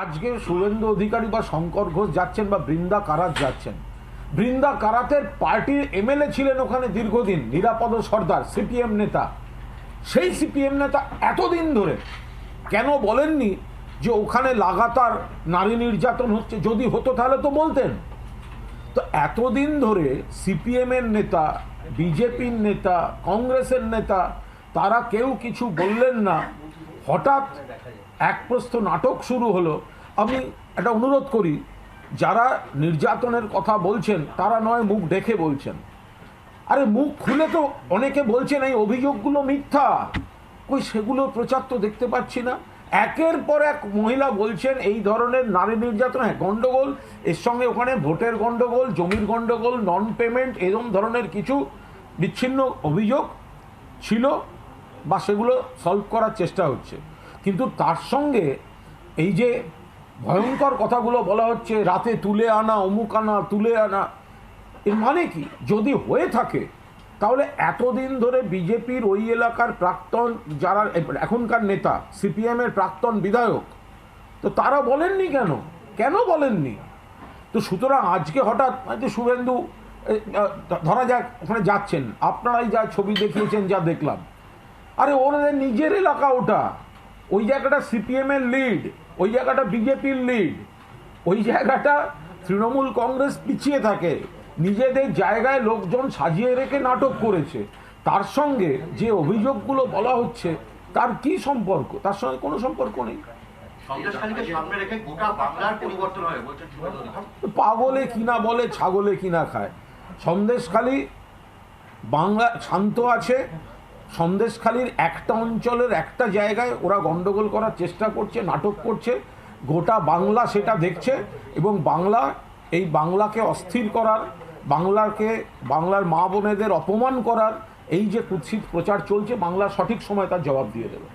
আজকে শুভেন্দু অধিকারী বা শঙ্কর ঘোষ যাচ্ছেন বা বৃন্দা কারাত যাচ্ছেন। বৃন্দা কারাতের পার্টির এমএলএ ছিলেন ওখানে দীর্ঘদিন, নিরাপদ সর্দার, সিপিএম নেতা। সেই সিপিএম নেতা এতদিন ধরে কেন বলেননি যে ওখানে লাগাতার নারী নির্যাতন হচ্ছে? যদি হতো তাহলে তো বলতেন। তো এতদিন ধরে সিপিএমের নেতা, বিজেপির নেতা, কংগ্রেসের নেতা, তারা কেউ কিছু বললেন না। হঠাৎ এক প্রস্থ নাটক শুরু হলো। আমি একটা অনুরোধ করি, যারা নির্যাতনের কথা বলছেন, তারা নয় মুখ দেখে বলছেন। আরে মুখ খুলে তো অনেকে বলছেন এই অভিযোগগুলো মিথ্যা। কই সেগুলো প্রচার তো দেখতে পাচ্ছি না। একের পর এক মহিলা বলছেন এই ধরনের নারী নির্যাতন হ্যাঁ গণ্ডগোল এর সঙ্গে ওখানে ভোটের গণ্ডগোল জমির গণ্ডগোল নন পেমেন্ট এরকম ধরনের কিছু বিচ্ছিন্ন অভিযোগ ছিল। বা সেগুলো সলভ করার চেষ্টা হচ্ছে। কিন্তু তার সঙ্গে এই যে ভয়ঙ্কর কথাগুলো বলা হচ্ছে, রাতে তুলে আনা, অমুক আনা, তুলে আনা, এর মানে কি? যদি হয়ে থাকে, তাহলে এতদিন ধরে বিজেপির ওই এলাকার প্রাক্তন যারা, এখনকার নেতা সিপিএমের প্রাক্তন বিধায়ক, তো তারা বলেননি কেন? কেন বলেননি? তো সুতরাং আজকে হঠাৎ যে শুভেন্দু ধরা যাক, ওখানে যাচ্ছেন। আপনারাই যা ছবি দেখিয়েছেন, যা দেখলাম। আরে ওদের নিজের এলাকা ওটা ওই জায়গাটা সিপিএমের লিড ওই জায়গাটা বিজেপির লিড ওই জায়গাটা তৃণমূল কংগ্রেস পিছিয়ে থাকে। নিজেদের জায়গায় লোকজন সাজিয়ে রেখে নাটক করেছে। তার সঙ্গে যে অভিযোগগুলো বলা হচ্ছে তার কি সম্পর্ক? তার সঙ্গে কোনো সম্পর্ক নেই। পাগলে কিনা বলে ছাগলে কিনা খায়। সন্দেশখালী বাংলা শান্ত আছে। সন্দেশখালীর একটা অঞ্চলের একটা জায়গায় ওরা গণ্ডগোল করার চেষ্টা করছে নাটক করছে গোটা বাংলা সেটা দেখছে এবং বাংলা এই বাংলাকে অস্থির করার বাংলাকে বাংলার মা বোনেদের অপমান করার এই যে কুৎসিত প্রচার চলছে বাংলা সঠিক সময় তার জবাব দিয়ে দেবে।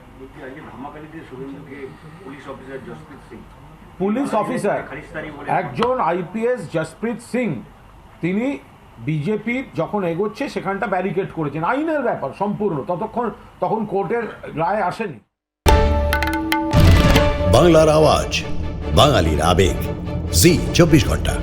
পুলিশ অফিসার বলে একজন আইপিএস জসপ্রীত সিং। তিনি বিজেপির যখন এগোচ্ছে, সেখানটা ব্যারিকেড করেছেন। আইনের ব্যাপার সম্পূর্ণ। ততক্ষণ, তখন কোর্টের রায় আসেনি। বাংলার আওয়াজ, বাঙালির আবেগ। জি, চব্বিশ ঘণ্টা।